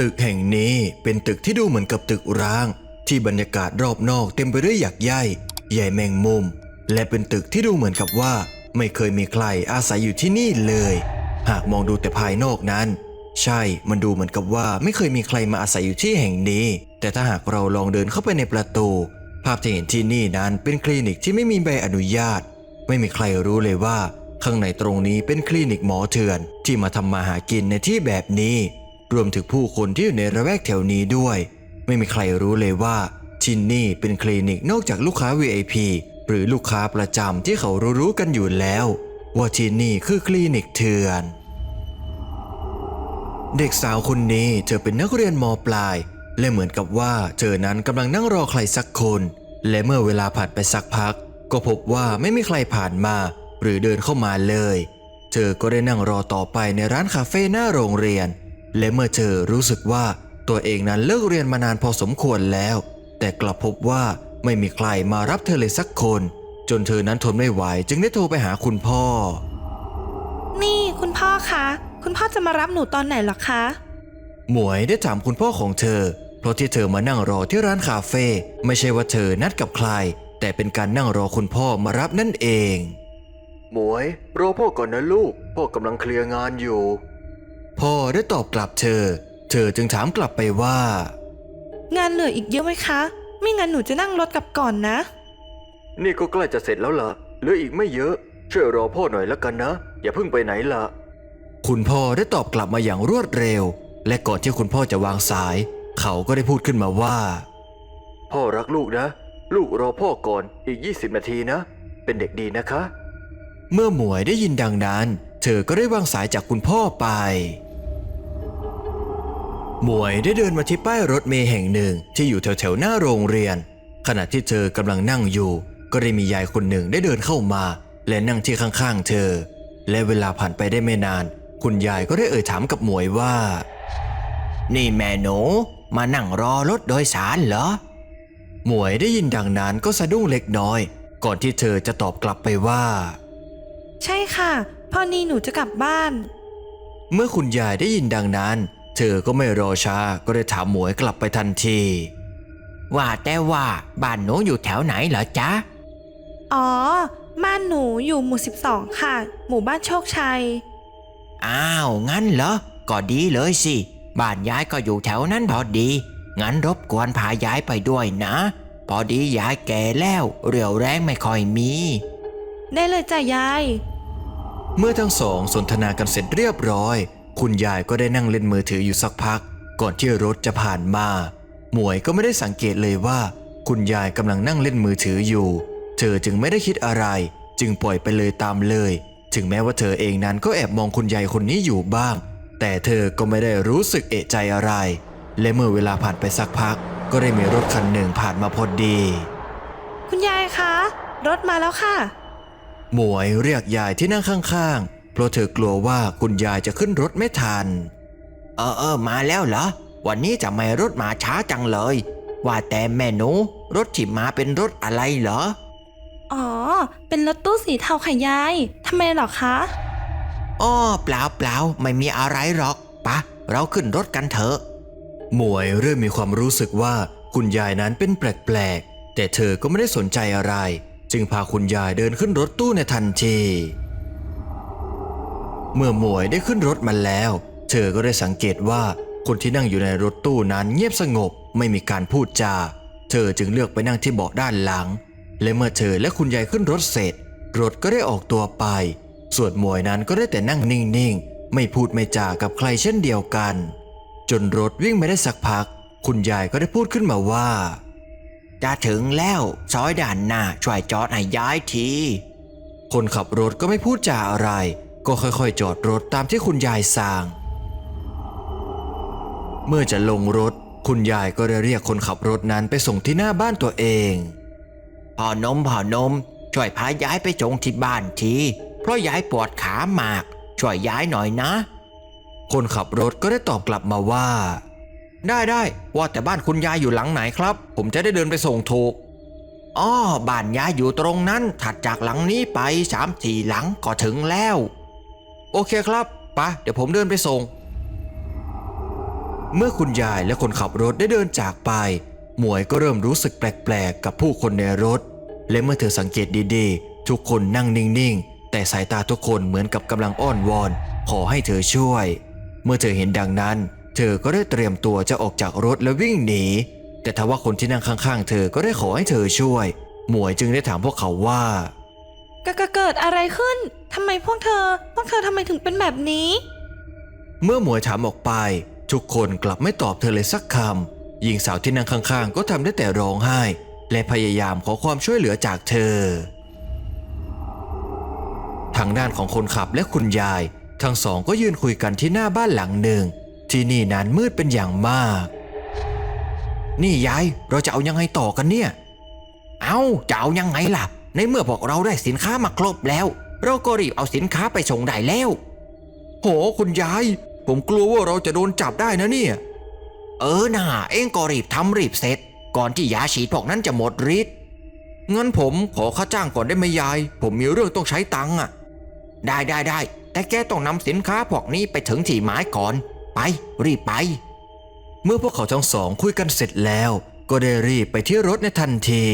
ตึกแห่งนี้เป็นตึกที่ดูเหมือนกับตึกร้าง ที่บรรยากาศรอบนอกเต็มไปด้วยหยักใยใหญ่แมงมุม และเป็นตึกที่ดูเหมือนกับว่า ไม่เคยมีใครอาศัยอยู่ที่นี่เลย หากมองดูแต่ภายนอกนั้น ใช่มันดูเหมือนกับว่าไม่เคยมีใครมาอาศัยอยู่ที่แห่งนี้ แต่ถ้าหากเราลองเดินเข้าไปในประตู ภาพที่เห็นที่นี่นั้นเป็นคลินิกที่ไม่มีใบอนุญาต ไม่มีใครรู้เลยว่า ข้างในตรงนี้เป็นคลินิกหมอเถื่อนที่มาทำมาหากินในที่แบบนี้ รวมถึงผู้คนที่อยู่ในระแวกแถวนี้ด้วย ไม่มีใครรู้เลยว่าที่นี่เป็นคลินิกนอกจากลูกค้า VIP หรือลูกค้าประจำที่เขารู้ๆกันอยู่แล้ว ว่าที่นี่คือคลินิกเถื่อน เด็กสาวคนนี้เธอเป็นนักเรียนมปลาย และเหมือนกับว่าเธอนั้นกำลังนั่งรอใครสักคน และเมื่อเวลาผ่านไปสักพัก ก็พบว่าไม่มีใครผ่านมา หรือเดินเข้ามาเลย เธอก็ได้นั่งรอต่อไปในร้านคาเฟ่หน้าโรงเรียน และเมื่อเธอรู้สึกว่าตัวเองนั้นเลิกเรียนมานานพอสมควรแล้ว แต่กลับพบว่าไม่มีใครมารับเธอเลยสักคน จนเธอนั้นทนไม่ไหวจึงได้โทรไปหาคุณพ่อ นี่คุณพ่อคะ คุณพ่อจะมารับหนูตอนไหนเหรอคะ หมวยได้ถามคุณพ่อของเธอ เพราะที่เธอมานั่งรอที่ร้านคาเฟ่ไม่ใช่ว่าเธอนัดกับใคร แต่เป็นการนั่งรอคุณพ่อมารับนั่นเอง หมวยรอพ่อก่อนนะลูก พ่อกำลังเคลียร์งานอยู่ พ่อได้ตอบกลับเธอ เธอจึงถามกลับไปว่า งานเหลืออีกเยอะไหมคะ ไม่งั้นหนูจะนั่งรถกลับก่อนนะ นี่ก็ใกล้จะเสร็จแล้วล่ะเหลืออีกไม่เยอะ ช่วยรอพ่อหน่อยละกันนะ อย่าเพิ่งไปไหนล่ะ คุณพ่อได้ตอบกลับมาอย่างรวดเร็ว และก่อนที่คุณพ่อจะวางสาย เขาก็ได้พูดขึ้นมาว่า พ่อรักลูกนะ ลูกรอพ่อก่อนอีก 20 นาทีนะ เป็นเด็กดีนะคะ เมื่อหมวยได้ยินดังนั้น เธอก็ได้วางสายจากคุณพ่อไป หมวยได้เดินมาที่ป้ายรถเมล์แห่งหนึ่งที่อยู่แถวๆหน้าโรงเรียน ขณะที่เธอกำลังนั่งอยู่ ก็ได้มียายคนหนึ่งได้เดินเข้ามา และนั่งที่ข้างๆ เธอ และเวลาผ่านไปได้ไม่นาน คุณยายก็ได้เอ่ยถามกับหมวยว่า นี่แม่หนูมานั่งรอรถโดยสารเหรอ หมวยได้ยินดังนั้นก็สะดุ้งเล็กน้อย ก่อนที่เธอจะตอบกลับไปว่า ใช่ค่ะ พอนี้หนูจะกลับบ้าน เมื่อคุณยายได้ยินดังนั้น เธอก็ไม่รอช้าก็ได้ถามหมวยกลับไปทันที ว่าแต่ว่าบ้านหนูอยู่แถวไหนเหรอจ๊ะ อ๋อ บ้านหนูอยู่หมู่ 12 ค่ะ หมู่บ้านโชคชัย อ้าว งั้นเหรอ ก็ดีเลยสิ บ้านยายก็อยู่แถวนั้นพอดี งั้นรบกวนพายายไปด้วยนะ พอดียายแก่แล้ว เรี่ยวแรงไม่ค่อยมี ได้เลยจ้ะยาย เมื่อทั้งสองสนทนากันเสร็จเรียบร้อย คุณยายก็ได้นั่งเล่นมือถืออยู่สักพัก ก่อนที่รถจะผ่านมา หมวยก็ไม่ได้สังเกตเลยว่า คุณยายกำลังนั่งเล่นมือถืออยู่ เธอจึงไม่ได้คิดอะไร จึงปล่อยไปเลยตามเลย ถึงแม้ว่าเธอเองนั้นก็แอบมองคุณยายคนนี้อยู่บ้าง แต่เธอก็ไม่ได้รู้สึกเอะใจอะไร และเมื่อเวลาผ่านไปสักพัก ก็ได้มีรถคันหนึ่งผ่านมาพอดี คุณยายคะ รถมาแล้วค่ะ หมวยเรียกยายที่นั่งข้างๆเพ ราะเธอกลัวว่าคุณยายจะขึ้นรถไม่ทัน เออเออมาแล้วเหรอ วันนี้จะไม่รถมาช้าจังเลย ว่าแต่แม่หนูรถที่มาเป็นรถอะไรเหรอ อ๋อ เป็นรถตู้สีเทาค่ะยายทำไมเหรอคะ อ้อเปล่าเปล่าไม่มีอะไรหรอกปะ เราขึ้นรถกันเถอะ หมวยเริ่มมีความรู้สึกว่าคุณยายนั้นเป็นแปลกๆ แต่เธอก็ไม่ได้สนใจอะไร จึงพาคุณยายเดินขึ้นรถตู้ในทันที เมื่อหมวยได้ขึ้นรถมาแล้ว เธอก็ได้สังเกตว่าคนที่นั่งอยู่ในรถตู้นั้นเงียบสงบไม่มีการพูดจา เธอจึงเลือกไปนั่งที่เบาะด้านหลัง และเมื่อเธอและคุณยายขึ้นรถเสร็จ รถก็ได้ออกตัวไป ส่วนหมวยนั้นก็ได้แต่นั่งนิ่งๆ ไม่พูดไม่จากับใครเช่นเดียวกัน จนรถวิ่งไม่ได้สักพัก คุณยายก็ได้พูดขึ้นมาว่าจะถึงแล้วซอยด่านหน้าช่วยจอดให้ย้ายที คนขับรถก็ไม่พูดจาอะไร ก็ค่อยๆ จอดรถตามที่คุณยายสั่งเมื่อจะลงรถ คุณยายก็ได้เรียกคนขับรถนั้นไปส่งที่หน้าบ้านตัวเองพ่อนมพ่อนม ช่วยพาย้ายไปจงที่บ้านทีเพราะยายปวดขามาก ช่วยย้ายหน่อยนะ คนขับรถก็ได้ตอบกลับมาว่า ได้ได้ว่าแต่บ้านคุณยายอยู่หลังไหนครับ ผมจะได้เดินไปส่งถูกอ้อบ้านยายอยู่ตรงนั้นถัดจากหลังนี้ไปสามสี่หลังก็ถึงแล้ว โอเคครับปะเดี๋ยวผมเดินไปส่ง เมื่อคุณยายและคนขับรถได้เดินจากไป หมวยก็เริ่มรู้สึกแปลกๆ กับผู้คนในรถ และเมื่อเธอสังเกตดีๆ ทุกคนนั่งนิ่งๆ แต่สายตาทุกคนเหมือนกับกำลังอ้อนวอน ขอให้เธอช่วย เมื่อเธอเห็นดังนั้น เธอก็ได้เตรียมตัวจะออกจากรถและวิ่งหนี แต่ทว่าคนที่นั่งข้างๆ เธอก็ได้ขอให้เธอช่วย หมวยจึงได้ถามพวกเขาว่า ก็เกิดอะไรขึ้น ทำไมพวกเธอ พวกเธอทำไมถึงเป็นแบบนี้ เมื่อหมวยถามออกไป ทุกคนกลับไม่ตอบเธอเลยสักคำหญิงสาวที่นั่งข้างๆ ก็ทำได้แต่ร้องไห้ และพยายามขอความช่วยเหลือจากเธอ ทางด้านของคนขับและคุณยาย ทั้งสองก็ยืนคุยกันที่หน้าบ้านหลังหนึ่ง ที่นี่นั้นมืดเป็นอย่างมาก นี่ยายเราจะเอายังไงต่อกันเนี่ย เอาจะเอายังไงล่ะ ในเมื่อพวกเราได้สินค้ามาครบแล้ว เราก็รีบเอาสินค้าไปส่งได้แล้ว โหคุณยาย ผมกลัวว่าเราจะโดนจับได้นะเนี่ย เออน่าเองก็รีบทำรีบเสร็จ ก่อนที่ยาฉีดพวกนั้นจะหมดฤทธิ์งั้นผมขอค่าจ้างก่อนได้ไหมยาย ผมมีเรื่องต้องใช้ตังค์อะ ได้ได้ได้แต่แกต้องนำสินค้าพวกนี้ไปถึงที่หมายก่อน ไป รีบไป เมื่อพวกเขาทั้งสองคุยกันเสร็จแล้ว ก็ได้รีบไปที่รถในทันที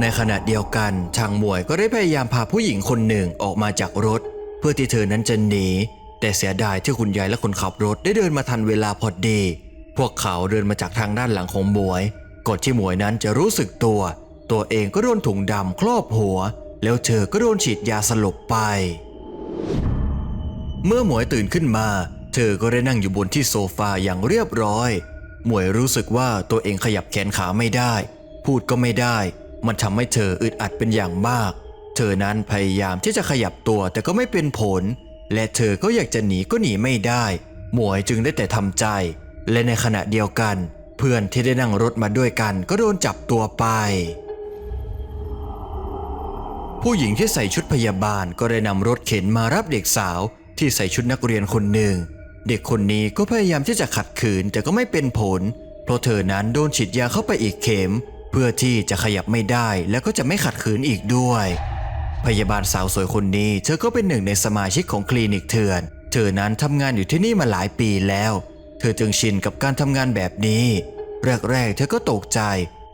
ในขณะเดียวกันทางมวยก็ได้พยายามพาผู้หญิงคนหนึ่งออกมาจากรถ เพื่อที่เธอนั้นจะหนี แต่เสียดายที่คุณยายและคนขับรถได้เดินมาทันเวลาพอดี พวกเขาเดินมาจากทางด้านหลังของมวยก่อนที่มวยนั้นจะรู้สึกตัว ตัวเองก็โดนถุงดำครอบหัว แล้วเธอก็โดนฉีดยาสลบไป เมื่อหมวยตื่นขึ้นมา เธอก็ได้นั่งอยู่บนที่โซฟาอย่างเรียบร้อย หมวยรู้สึกว่าตัวเองขยับแขนขาไม่ได้ พูดก็ไม่ได้ มันทำให้เธออึดอัดเป็นอย่างมาก เธอนั้นพยายามที่จะขยับตัวแต่ก็ไม่เป็นผล และเธอก็อยากจะหนีก็หนีไม่ได้ หมวยจึงได้แต่ทำใจ และในขณะเดียวกัน เพื่อนที่ได้นั่งรถมาด้วยกันก็โดนจับตัวไป ผู้หญิงที่ใส่ชุดพยาบาลก็ได้นำรถเข็นมารับเด็กสาวที่ใส่ชุดนักเรียนคนหนึ่ง เด็กคนนี้ก็พยายามที่จะขัดขืนแต่ก็ไม่เป็นผล เพราะเธอนั้นโดนฉีดยาเข้าไปอีกเข็ม เพื่อที่จะขยับไม่ได้แล้วก็จะไม่ขัดขืนอีกด้วย พยาบาลสาวสวยคนนี้ เธอก็เป็นหนึ่งในสมาชิกของคลินิกเถื่อน เธอนั้นทำงานอยู่ที่นี่มาหลายปีแล้ว เธอจึงชินกับการทำงานแบบนี้ แรกๆ เธอก็ตกใจ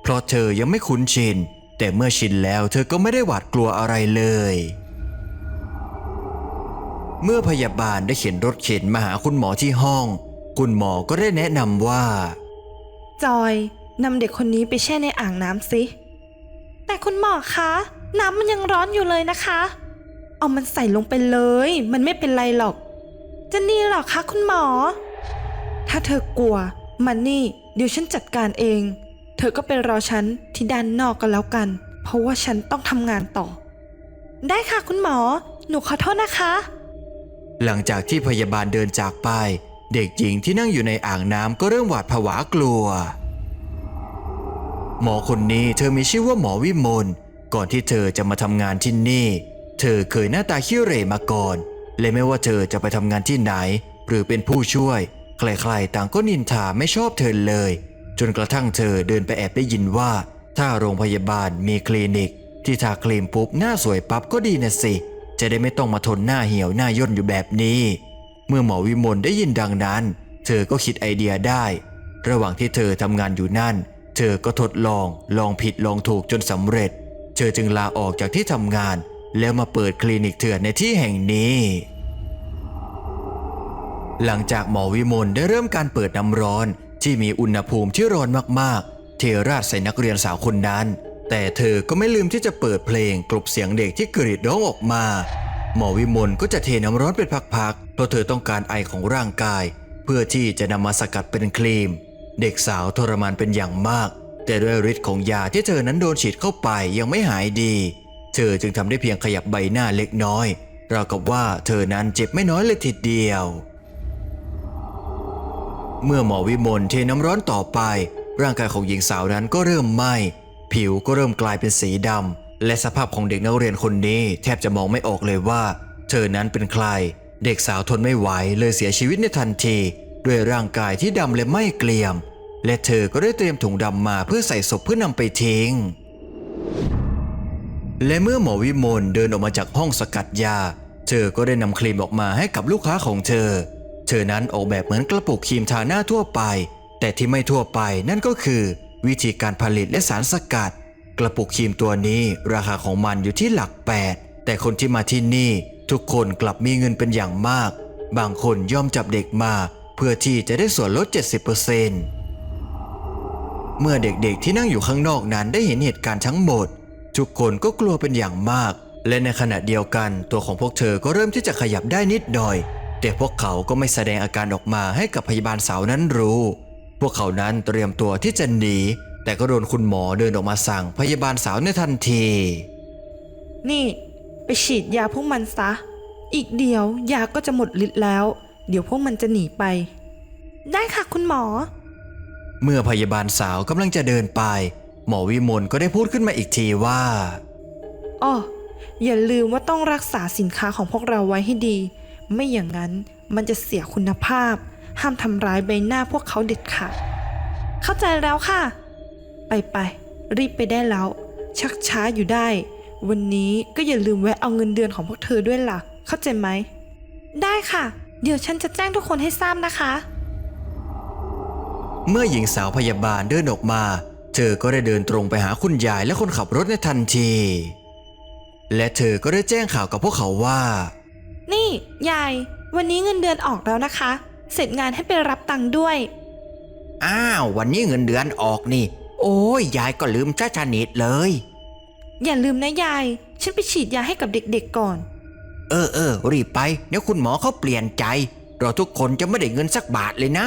เพราะเธอยังไม่คุ้นชิน แต่เมื่อชินแล้วเธอก็ไม่ได้หวาดกลัวอะไรเลย เมื่อพยาบาลได้เข็นรถเข็นมาหาคุณหมอที่ห้อง คุณหมอก็ได้แนะนำว่า จอย นำเด็กคนนี้ไปแช่ในอ่างน้ำสิ แต่คุณหมอคะ น้ำมันยังร้อนอยู่เลยนะคะ เอามันใส่ลงไปเลย มันไม่เป็นไรหรอก จะนี่หรอคะคุณหมอ ถ้าเธอกลัว มันนี่ เดี๋ยวฉันจัดการเอง เธอก็ไปรอฉันที่ด้านนอกกันแล้วกัน เพราะว่าฉันต้องทำงานต่อ ได้ค่ะคุณหมอ หนูขอโทษนะคะ หลังจากที่พยาบาลเดินจากไป เด็กหญิงที่นั่งอยู่ในอ่างน้ำก็เริ่มหวาดผวากลัว หมอคนนี้เธอมีชื่อว่าหมอวิมลก่อนที่เธอจะมาทำงานที่นี่ เธอเคยหน้าตาขี้เหร่มาก่อน และไม่ว่าเธอจะไปทำงานที่ไหน หรือเป็นผู้ช่วย ใครๆ ต่างก็นินทาไม่ชอบเธอเลย จนกระทั่งเธอเดินไปแอบได้ยินว่า ถ้าโรงพยาบาลมีคลินิก ที่ทาครีมปุ๊บหน้าสวยปั๊บก็ดีนะสิ จะได้ไม่ต้องมาทนหน้าเหี่ยวหน้าย่นอยู่แบบนี้ เมื่อหมอวิมลได้ยินดังนั้น เธอก็คิดไอเดียได้ ระหว่างที่เธอทำงานอยู่นั่น เธอก็ทดลองลองผิดลองถูกจนสำเร็จ เธอจึงลาออกจากที่ทำงาน แล้วมาเปิดคลินิกเถื่อนในที่แห่งนี้ หลังจากหมอวิมลได้เริ่มการเปิดน้ำร้อนที่มีอุณหภูมิที่ร้อนมากๆ เทราดใส่นักเรียนสาวคนนั้น แต่เธอก็ไม่ลืมที่จะเปิดเพลงกลบเสียงเด็กที่กรีดร้องออกมา หมอวิมลก็จะเทน้ำร้อนเป็นพักๆเพราะเธอต้องการไอของร่างกาย เพื่อที่จะนำมาสกัดเป็นครีม เด็กสาวทรมานเป็นอย่างมาก แต่ด้วยฤทธิ์ของยาที่เธอนั้นโดนฉีดเข้าไปยังไม่หายดี เธอจึงทำได้เพียงขยับใบหน้าเล็กน้อย ราวกับว่าเธอนั้นเจ็บไม่น้อยเลยทีเดียว เมื่อหมอวิมลเทน้ำร้อนต่อไป ร่างกายของหญิงสาวนั้นก็เริ่มไหม้ผิวก็เริ่มกลายเป็นสีดำและสภาพของเด็กนักเรียนคนนี้แทบจะมองไม่ออกเลยว่า เธอนั้นเป็นใคร เด็กสาวทนไม่ไหวเลยเสียชีวิตในทันที ด้วยร่างกายที่ดำและไม้เกลี่ยม และเธอก็ได้เตรียมถุงดำมาเพื่อใส่ศพเพื่อนำไปทิ้ง และเมื่อหมอวิมลเดินออกมาจากห้องสกัดยา เธอก็ได้นำครีมออกมาให้กับลูกค้าของเธอ เธอนั้นออกแบบเหมือนกระปุกครีมทาหน้าทั่วไป แต่ที่ไม่ทั่วไปนั่นก็คือ วิธีการผลิตและสารสกัด กระปุกครีมตัวนี้ราคาของมันอยู่ที่หลักแปดแต่คนที่มาที่นี่ทุกคนกลับมีเงินเป็นอย่างมาก บางคนยอมจับเด็กมา เพื่อที่จะได้ส่วนลด 70%เเมื่อเด็กๆที่นั่งอยู่ข้างนอกนั้นได้เห็นเหตุการณ์ทั้งหมด ทุกคนก็กลัวเป็นอย่างมาก และในขณะเดียวกัน ตัวของพวกเธอก็เริ่มที่จะขยับได้นิดหน่อย แต่พวกเขาก็ไม่แสดงอาการออกมาให้กับพยาบาลสาวนั้นรู้ พวกเขานั้นเตรียมตัวที่จะหนี แต่ก็โดนคุณหมอเดินออกมาสั่งพยาบาลสาวในทันที นี่ ไปฉีดยาพวกมันซะ อีกเดียวยาก็จะหมดฤทธิ์แล้ว เดี๋ยวพวกมันจะหนีไป ได้ค่ะคุณหมอ เมื่อพยาบาลสาวกำลังจะเดินไป หมอวิมลก็ได้พูดขึ้นมาอีกทีว่าอ้ออย่าลืมว่าต้องรักษาสินค้าของพวกเราไว้ให้ดี ไม่อย่างนั้นมันจะเสียคุณภาพ ห้ามทำร้ายใบหน้าพวกเขาเด็ดขาดเข้าใจแล้วค่ะ ไปไปรีบไปได้แล้ว ชักช้าอยู่ได้ วันนี้ก็อย่าลืมแวะเอาเงินเดือนของพวกเธอด้วยล่ะ เข้าใจไหม ได้ค่ะ เดี๋ยวฉันจะแจ้งทุกคนให้ทราบนะคะ เมื่อหญิงสาวพยาบาลเดินออกมา เธอก็ได้เดินตรงไปหาคุณยายและคนขับรถในทันที และเธอก็ได้แจ้งข่าวกับพวกเขาว่า นี่ยาย วันนี้เงินเดือนออกแล้วนะคะ เสร็จงานให้ไปรับตังค์ด้วย อ้าว วันนี้เงินเดือนออกนี่ โอ้ยยายก็ลืมชาชนิดเลย อย่าลืมนะยาย ฉันไปฉีดยาให้กับเด็กๆก่อน เออเออรีบไปเดี๋ยวคุณหมอเขาเปลี่ยนใจ เราทุกคนจะไม่ได้เงินสักบาทเลยนะ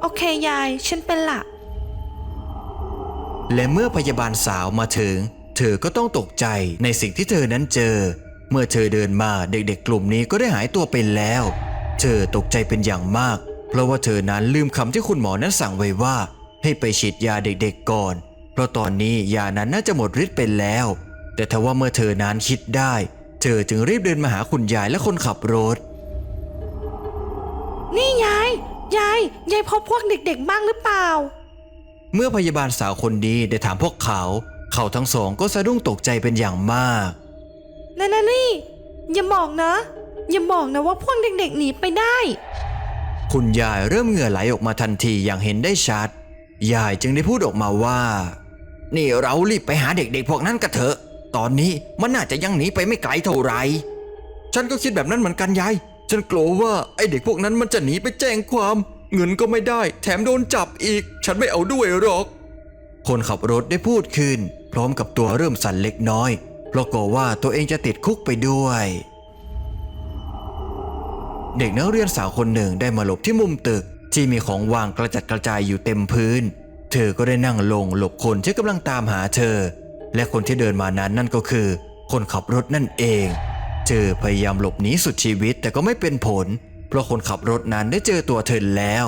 โอเคยาย ฉันเป็นละ และเมื่อพยาบาลสาวมาถึง เธอก็ต้องตกใจในสิ่งที่เธอนั้นเจอ เมื่อเธอเดินมาเด็กๆ กลุ่มนี้ก็ได้หายตัวไปแล้ว เธอตกใจเป็นอย่างมาก เพราะว่าเธอนั้นลืมคำที่คุณหมอนั้นสั่งไว้ว่า ให้ไปฉีดยาเด็กๆก่อน เพราะตอนนี้ยานั้นน่าจะหมดฤทธิ์ไปแล้ว แต่ทว่าเมื่อเธอนั้นคิดได้ เธอจึงรีบเดินมาหาคุณยายและคนขับรถ ยายยายพบพวกเด็กๆบ้างหรือเปล่า เมื่อพยาบาลสาวคนนี้ได้ถามพวกเขา เขาทั้งสองก็สะดุ้งตกใจเป็นอย่างมากนั่นนะนี่ อย่าบอกนะ อย่าบอกนะว่าพวกเด็กๆหนีไปได้ คุณยายเริ่มเหงื่อไหลออกมาทันทีอย่างเห็นได้ชัด ยายจึงได้พูดออกมาว่า นี่เรารีบไปหาเด็กๆพวกนั้นกันเถอะ ตอนนี้มันน่าจะยังหนีไปไม่ไกลเท่าไหร่ฉันก็คิดแบบนั้นเหมือนกันยาย ฉันกลัวว่าไอเด็กพวกนั้นมันจะหนีไปแจ้งความ เงินก็ไม่ได้ แถมโดนจับอีก ฉันไม่เอาด้วยหรอก คนขับรถได้พูดขึ้น พร้อมกับตัวเริ่มสั่นเล็กน้อย เพราะกลัวว่าตัวเองจะติดคุกไปด้วย เด็กนักเรียนสาวคนหนึ่งได้มาหลบที่มุมตึกที่มีของวางกระจัดกระจายอยู่เต็มพื้น เธอก็ได้นั่งลงหลบคนที่กำลังตามหาเธอ และคนที่เดินมานั้นนั่นก็คือ คนขับรถนั่นเอง เธอพยายามหลบหนีสุดชีวิตแต่ก็ไม่เป็นผล เพราะคนขับรถนั้นได้เจอตัวเธอแล้ว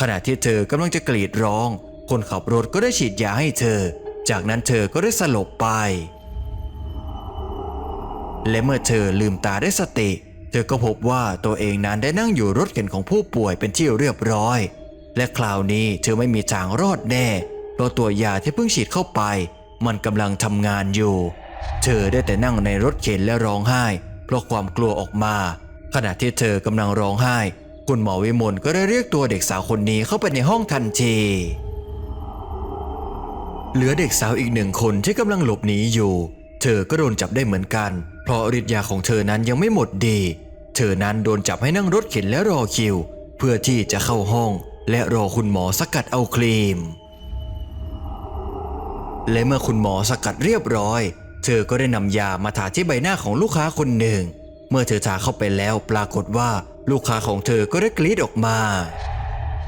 ขณะที่เธอกำลังจะกรีดร้อง คนขับรถก็ได้ฉีดยาให้เธอ จากนั้นเธอก็ได้สลบไป และเมื่อเธอลืมตาได้สติ เธอก็พบว่าตัวเองนั้นได้นั่งอยู่รถเข็นของผู้ป่วยเป็นที่เรียบร้อย และคราวนี้เธอไม่มีทางรอดแน่ เพราะตัวยาที่เพิ่งฉีดเข้าไป มันกำลังทำงานอยู่ เธอได้แต่นั่งในรถเข็นและร้องไห้ เพราะความกลัวออกมา ขณะที่เธอกำลังร้องไห้ คุณหมอวิมลก็ได้เรียกตัวเด็กสาวคนนี้เข้าไปในห้องทันทีเหลือเด็กสาวอีกหนึ่งคนที่กำลังหลบหนีอยู่ เธอก็โดนจับได้เหมือนกัน เพราะฤทธิ์ยาของเธอนั้นยังไม่หมดดี เธอนั้นโดนจับให้นั่งรถเข็นและรอคิว เพื่อที่จะเข้าห้อง และรอคุณหมอสกัดเอาครีม และเมื่อคุณหมอสกัดเรียบร้อย เธอก็ได้นำยามาทาที่ใบหน้าของลูกค้าคนหนึ่ง เมื่อเธอทาเข้าไปแล้วปรากฏว่าลูกค้าของเธอก็ได้กรีดออกมา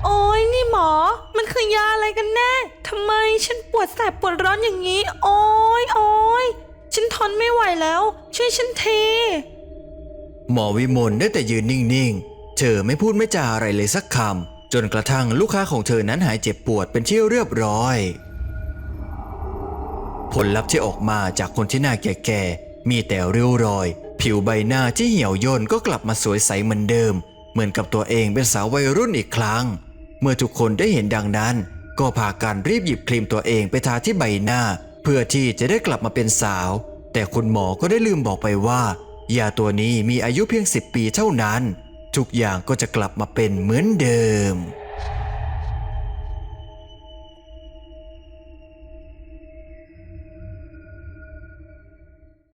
โอ้ยนี่หมอ มันคือยาอะไรกันแน่ทำไมฉันปวดแสบปวดร้อนอย่างนี้ โอ้ยโอ้ยฉันทนไม่ไหวแล้ว ช่วยฉันทีหมอวิมลได้แต่ยืนนิ่งๆ เธอไม่พูดไม่จาอะไรเลยสักคำจนกระทั่งลูกค้าของเธอนั้นหายเจ็บปวดเป็นที่เรียบร้อย ผลลัพธ์ที่ออกมาจากคนที่หน้าแก่ๆมีแต่ริ้วรอย ผิวใบหน้าที่เหี่ยวย่นก็กลับมาสวยใสเหมือนเดิม เหมือนกับตัวเองเป็นสาววัยรุ่นอีกครั้ง เมื่อทุกคนได้เห็นดังนั้น ก็พากันรีบหยิบครีมตัวเองไปทาที่ใบหน้า เพื่อที่จะได้กลับมาเป็นสาว แต่คุณหมอก็ได้ลืมบอกไปว่ายาตัวนี้มีอายุเพียง 10 ปีเท่านั้น ทุกอย่างก็จะกลับมาเป็นเหมือนเดิม